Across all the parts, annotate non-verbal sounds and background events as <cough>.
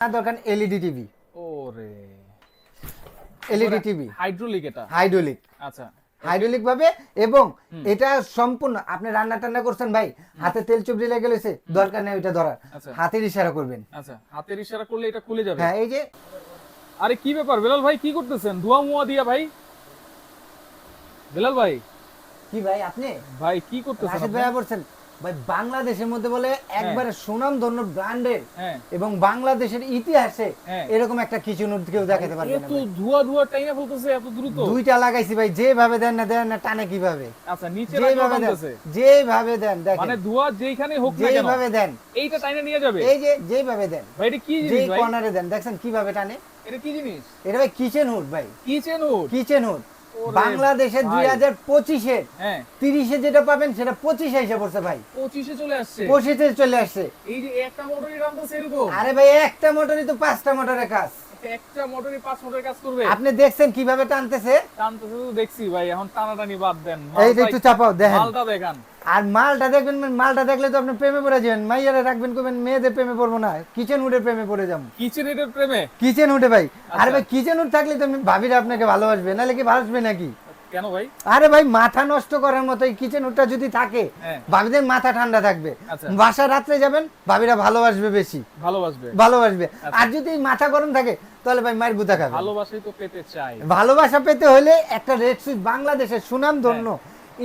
দরকার LED TV ওরে। LED TV hydraulic এটা? হাইড্রোলিক আচ্ছা। হাইড্রোলিক ভাবে এবং এটা সম্পূর্ণ আপনি রান্না টান্না করছেন ভাই হাতে তেল চুবড়ি লেগে গেছে দরকার নেই ওইটা ধরার। আচ্ছা। হাতের ইশারা করবেন। আচ্ছা হাতের ইশারা করলে এটা খুলে যাবে? হ্যাঁ এই যে। আরে কি ব্যাপার বেলাল ভাই কি করতেছেন? ধোয়া মুয়া দিয়া ভাই? বেলাল ভাই? কি ভাই আপনি? ভাই কি করতেছেন রাশিদ? ভাইয়া বলছেন ভাই বাংলাদেশের মধ্যে বলে একবারে সুনাম ধন্য ব্র্যান্ডের হ্যাঁ। এবং বাংলাদেশের ইতিহাসে হ্যাঁ। এরকম একটা কিচেন কেউ দেখাতে পারবে না এত। ধোয়া ধোয়া টাইনা ফেলতেছে এত দ্রুত। দুইটা লাগাইছি ভাই যেভাবে দেন না দেন না টানে কীভাবে? আচ্ছা নিচে যেভাবে দেন যেভাবে দেন দেখেন। মানে দেখেন ধোয়া যেখানে হোক না কেন যেভাবে দেন। এইটা টাইনা নিয়ে যাবে। এই যে যেভাবে দেন। ভাই এটা কি জিনিস ভাই? কর্নারে দেন দেখছেন কীভাবে টানে? এটা কি জিনিস? এটা ভাই কিচেন হুড ভাই। কিচেন উড কিচেন হুড বাংলাদেশে দুই হাজার পঁচিশে হ্যাঁ। তিরিশে যেটা পাবেন সেটা পঁচিশে এসে পড়ছে ভাই। পঁচিশে চলে আসছে? পঁচিশে চলে আসছে। এই যে একটা আরে ভাই একটা মোটরই তো পাঁচটা মোটরের কাজ। একটা মোটরই পাঁচ মোটরের কাজ করবে। আপনি দেখছেন কীভাবে টানতেছে? টানতেছে তো দেখছি ভাই এখন টানাটানি বাদ দেন। এই একটু চাপাও দেখেন। মালটা দেখান। আর মালটা দেখবেন মালটা দেখলে তো আপনি প্রেমে পড়ে যাবেন। মাইয়ারে রাখবেন করবেন মেয়েদের প্রেমে পড়ব না কিচেন প্রেমে পড়ে যাব। কিচেন প্রেমে? কিচেন ভাই। আরে আচ্ছা। ভাই কিচেন থাকলে তো ভাবিরা আপনাকে ভালোবাসবে নাহলে কি ভালোবাসবে নাকি? কেন ভাই? আরে ভাই মাথা নষ্ট করার মতো এই কিচেন হুডটা যদি থাকে হ্যাঁ। ভাবিদের মাথা ঠান্ডা থাকবে। আচ্ছা। বাসা রাত্রে যাবেন ভাবিরা ভালোবাসবে বেশি। ভালোবাসবে। ভালোবাসবে। আচ্ছা। আর যদি মাথা গরম থাকে তাহলে ভাই মায়ের গুতা খাবে। ভালোবাসাই তো পেতে চাই। ভালোবাসা পেতে হলে একটা রেড সুইচ বাংলাদেশের সুনাম ধন্য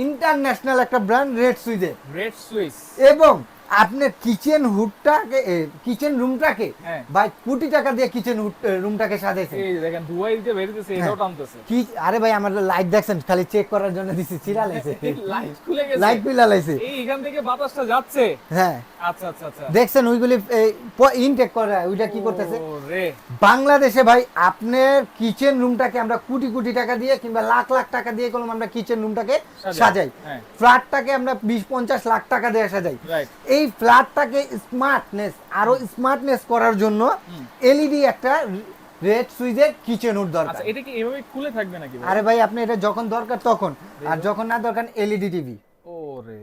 ইন্টারন্যাশনাল একটা ব্র্যান্ড রেড সুইচের রেড সুইচ। এবং আপনার কিচেন হুডটাকে কিচেন রুমটাকে। ভাই কোটি টাকা দিয়ে কিচেন রুমটাকে সাজাইছে। এই দেখেন ধুয়াই দিতে বেরিতেছে হ্যাঁ। এটাও টানতেছে। কি আরে ভাই আমার লাইট দেখছেন খালি চেক করার জন্য দিছি চিরা লাইছে। <laughs> লাইট খুলে গেছে। লাইট পিলা লাইছে। এই এখান থেকে বাতাসটা যাচ্ছে। হ্যাঁ। আচ্ছা আচ্ছা আচ্ছা। দেখছেন ওইগুলি ইনটেক করে ওইটা কি করতেছে? বাংলাদেশে ভাই আপনার কিচেন রুমটাকে আমরা কোটি কোটি টাকা দিয়ে কিংবা লাখ লাখ টাকা দিয়ে কোনো আমরা কিচেন রুমটাকে সাজাই। ফ্ল্যাটটাকে আমরা বিশ পঞ্চাশ লাখ টাকা দিয়ে সাজাই। এই ফ্ল্যাটটাকে স্মার্টনেস আরও স্মার্টনেস করার জন্য এলইডি একটা রেড সুইচের কিচেন হুড দরকার। আচ্ছা এটা কি এভাবে খুলে থাকবে নাকি আরে ভাই আপনি এটা যখন দরকার তখন। আর যখন না দরকার এলইডি টিভি ও রে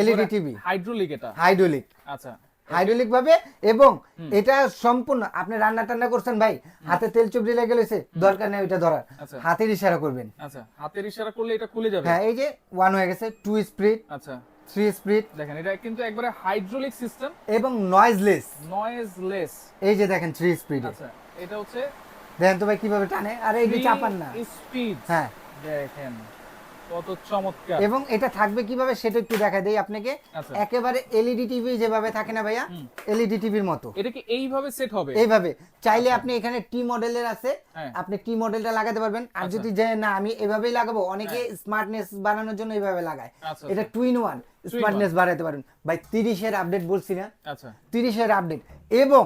এলইডি টিভি হাইড্রোলিক এটা। হাইড্রোলিক আচ্ছা। হাইড্রোলিক ভাবে এবং এটা সম্পূর্ণ আপনি রান্না টান্না করছেন ভাই হাতে তেল চুবড়ি লেগে গেছে দরকার নেই ওইটা ধরার। আচ্ছা। হাতের ইশারা করবেন। আচ্ছা হাতের ইশারা করলে এটা খুলে যাবে? হ্যাঁ এই যে ওয়ান হয়ে গেছে টু স্পিড আচ্ছা। থ্রি স্পিড দেখেন এটা কিন্তু একবারে হাইড্রোলিক সিস্টেম এবং নয়েজলেস নয়েজলেস এই যে দেখেন থ্রি স্পিড আচ্ছা এটা হচ্ছে দেখেন তো ভাই কীভাবে টানে আর এই যে চাপান না। স্পিড হ্যাঁ। দেখেন। কত চমৎকার। এবং এটা থাকবে কীভাবে সেটা একটু দেখা দেই আপনাকে। আচ্ছা। একেবারে এলইডি টিভি যেভাবে থাকে না ভাইয়া এলইডি টিভির মতো। এটা কি এইভাবে সেট হবে? এইভাবে। চাইলে আপনি এখানে টি মডেলের আছে। হ্যাঁ। আপনি টি মডেলটা লাগাতে পারবেন। আর আচ্ছা। যদি যে না আমি এভাবেই লাগাবো অনেকে স্মার্টনেস বানানোর জন্য এইভাবে লাগায়। আচ্ছা, এটা টু ইন ওয়ান স্মার্টনেস বাড়াতে পারবেন। ভাই তিরিশের আপডেট বলছি না। আচ্ছা। তিরিশের আপডেট এবং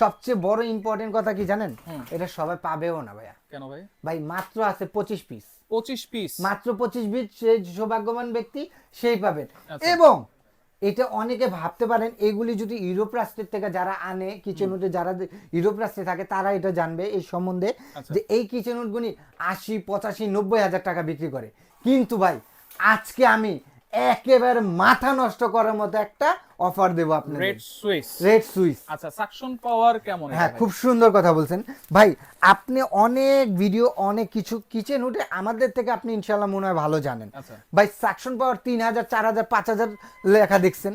সবচেয়ে বড় ইম্পর্টেন্ট কথা কি জানেন? এটা সবাই পাবেও না ভাইয়া। কেন ভাই? ভাই মাত্র আছে পঁচিশ পিস পঁচিশ পিস মাত্র পঁচিশ পিস সেই সৌভাগ্যবান ব্যক্তি সেই পাবেন। আচ্ছা। এবং এটা অনেকে ভাবতে পারেন এগুলি যদি ইউরোপ রাষ্ট্রের থেকে যারা আনে কিচেন উডে যারা ইউরোপ রাষ্ট্রে থাকে তারা এটা জানবে এই সম্বন্ধে আচ্ছা। যে এই কিচেন উডগুলি আশি পঁচাশি নব্বই হাজার টাকা বিক্রি করে। কিন্তু ভাই আজকে আমি একেবারে মাথা নষ্ট করার মতো একটা অফার দেবো আপনাদের। রেড সুইচ রেড সুইচ আচ্ছা সাকশন পাওয়ার কেমন হ্যাঁ খুব সুন্দর কথা বলছেন। ভাই আপনি অনেক ভিডিও অনেক কিছু কিচেন উঠে আমাদের থেকে আপনি ইনশাল্লাহ মনে হয় ভালো জানেন। আচ্ছা। ভাই সাকশন পাওয়ার তিন হাজার চার হাজার পাঁচ হাজার লেখা দেখছেন।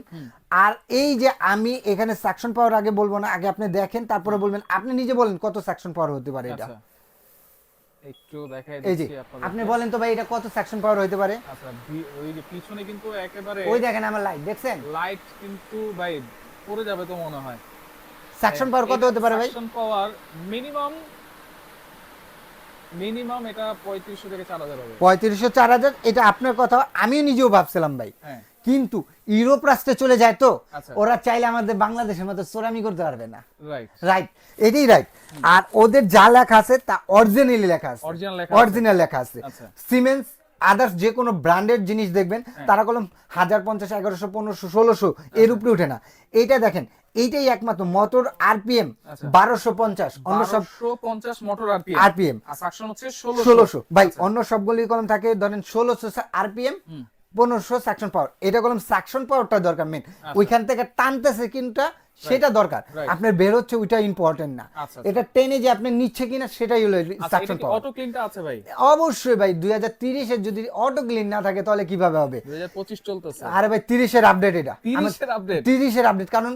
আর এই যে আমি এখানে সাকশন পাওয়ার আগে বলব না আগে আপনি দেখেন তারপরে বলবেন। আপনি নিজে বলেন কত সাকশন পাওয়ার হতে পারে এটা। আচ্ছা। একটু দেখাই দিচ্ছি আপনাদের আপনি বলেন তো ভাই এটা কত সাকশন পাওয়ার হতে পারে? আচ্ছা ওই যে পিছনে কিন্তু একেবারে ওই দেখেন আমার লাইট দেখছেন? লাইট কিন্তু ভাই পড়ে যাবে তো মনে হয়। সেকশন পাওয়ার কত হতে পারে ভাই? সাকশন পাওয়ার মিনিমাম মিনিমাম এটা পঁয়ত্রিশশো থেকে চার হাজার হবে। পঁয়ত্রিশশো চার হাজার এটা আপনার কথা আমিও নিজেও ভাবছিলাম ভাই। হ্যাঁ। কিন্তু ইউরোপ রাষ্ট্রে চলে যায় তো আচ্ছা। ওরা চাইলে আমাদের বাংলাদেশের মতো চোরামি করতে পারবে না রাইট এটাই রাইট আর ওদের যা লেখা আছে তা অরিজিনালি লেখা আছে। অরিজিনাল লেখা আছে আচ্ছা। সিমেন্স আদার্স যে কোনো ব্র্যান্ডের জিনিস দেখবেন হ্যাঁ। তারা কলম হাজার পঞ্চাশ এগারোশো পনেরোশো ষোলোশো এর আচ্ছা। উপরে উঠে না এইটা দেখেন এইটাই একমাত্র মোটর আরপিএম আচ্ছা। বারোশো পঞ্চাশ অন্য সব পঞ্চাশ মোটর আরপিএম ষোলোশো ভাই অন্য সবগুলি কলম থাকে ধরেন ষোলোশো আরপিএম আচ্ছা। পনেরোশো সাকশন পাওয়ার এটা কলম সাকশন পাওয়ারটা দরকার মেন ওইখান থেকে টানতেছে কিন্তু সেটা দরকার। আপনার বের হচ্ছে ওইটা ইম্পর্টেন্ট না। আচ্ছা, এটা টেনে যে আপনি নিচ্ছে কিনা সেটাই হলো আচ্ছা সাকশন পাওয়ার অটো ক্লিনটা আছে ভাই? অবশ্যই ভাই দুই হাজার তিরিশের যদি অটো ক্লিন না থাকে তাহলে কীভাবে হবে? 2025 চলতেছে। আরে ভাই তিরিশের আপডেট এটা। 30 এর আপডেট তিরিশের আপডেট কারণ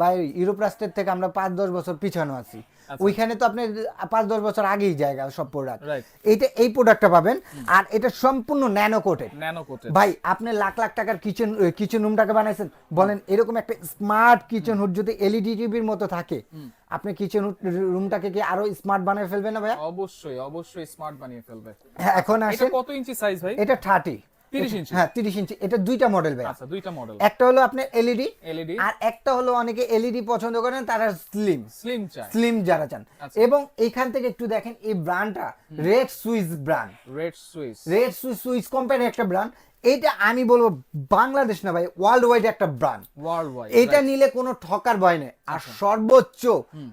ভাই ইউরোপ রাষ্ট্রের থেকে আমরা পাঁচ দশ বছর পিছানো আছি। আচ্ছা। ওইখানে তো আপনি পাঁচ দশ বছর আগেই জায়গা সব প্রোডাক্ট. এইটা এই প্রোডাক্টটা পাবেন। আর এটা সম্পূর্ণ ন্যানো কোটেড ন্যানো কোটেড। ভাই আপনি লাখ লাখ টাকার কিচেন কিচেন রুমটাকে বানাইছেন বলেন এরকম একটা স্মার্ট কিচেন হুড যদি এলইডি টিভির মতো থাকে আপনি কিচেন রুমটাকে কি আরও স্মার্ট বানিয়ে ফেলবেন না ভাইয়া? অবশ্যই অবশ্যই স্মার্ট বানিয়ে ফেলবে। হ্যাঁ, এখন এটা আসেন। কত ইঞ্চি সাইজ ভাই? এটা থার্টি 30 ইঞ্চি? হ্যাঁ ইঞ্চি। এটা দুইটা মডেল ভাই। আচ্ছা দুইটা মডেল একটা হলো আপনার এলইডি এলইডি আর একটা হলো অনেকে এলইডি পছন্দ করেন তারা স্লিম স্লিম স্লিম যারা চান। আচ্ছা। এবং এইখান থেকে একটু দেখেন এই ব্র্যান্ডটা red Swiss brand red red Swiss Swiss কোম্পানির একটা ব্র্যান্ড এটা আমি বলব বাংলাদেশ না ভাই ওয়ার্ল্ড ওয়াইড একটা ব্র্যান্ড ওয়ার্ল্ড ওয়াইড এটা নিলে কোনো ঠকার ভয় নেই। আর আচ্ছা। সর্বোচ্চ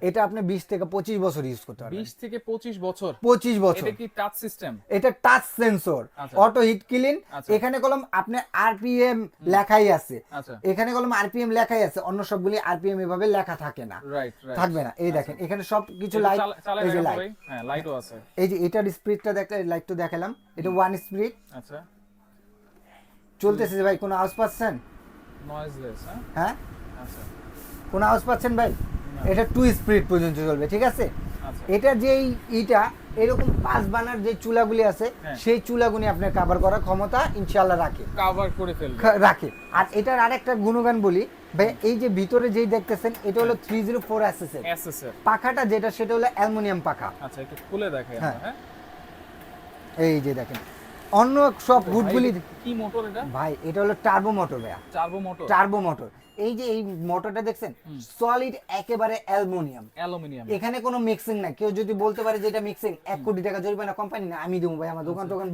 এটা আপনি বিশ থেকে পঁচিশ বছর ইউজ করতে পারবেন। 20 থেকে 25 বছর? পঁচিশ বছর। এটা কি টাচ সিস্টেম এটা টাচ সেন্সর আচ্ছা। অটো হিট ক্লিন আচ্ছা। এখানে কলম আপনি আরপিএম লেখাই আছে। আচ্ছা। এখানে কলম আরপিএম লেখাই আছে। অন্য সবগুলি আরপিএম এভাবে লেখা থাকে না। থাকবে না। এই দেখেন এখানে সব কিছু লাইট এই যে লাইট হ্যাঁ লাইটও আছে। এই যে এটার স্পিডটা দেখলে লাইট তো দেখালাম। এটা ওয়ান স্পিড আচ্ছা। চলতেছে ভাই কোনো আওয়াজ পাচ্ছেন? নয়েজলেস হ্যাঁ? হ্যাঁ? আচ্ছা। কোনো আওয়াজ পাচ্ছেন ভাই? এটা টু স্পিড পর্যন্ত চলবে ঠিক আছে? আচ্ছা। এটা যে ইটা এরকম পাঁচ বানার যে চুলাগুলি আছে হ্যাঁ। সেই চুলাগুলি আপনার কভার করার ক্ষমতা ইনশাআল্লাহ রাখে। কভার করে ফেলবে। রাখে। আর এটার আরেকটা গুণগান বলি ভাই এই যে ভিতরে যেই দেখতেছেন এটা হলো থ্রি জিরো ফোর এসএসএর এসএসএর পাখাটা যেটা সেটা হলো অ্যালুমিনিয়াম পাখা। আচ্ছা একটু খুলে দেখাই হ্যাঁ। আমরা হ্যাঁ? এই যে দেখেন। অন্য সব ভাই, কি মোটর এটা? ভাই এটা হলো টার্বো মোটর ভাইয়া। টার্বো মোটর টার্বো মোটর এই যে এই মোটরটা দেখছেন সলিড একেবারে অ্যালুমিনিয়াম অ্যালুমিনিয়াম এখানে কোনো মিক্সিং না কেউ যদি বলতে পারে যে এটা মিক্সিং এক কোটি টাকা জরিমানা কোম্পানি না আমি দেবো ভাই আমার দোকান টোকান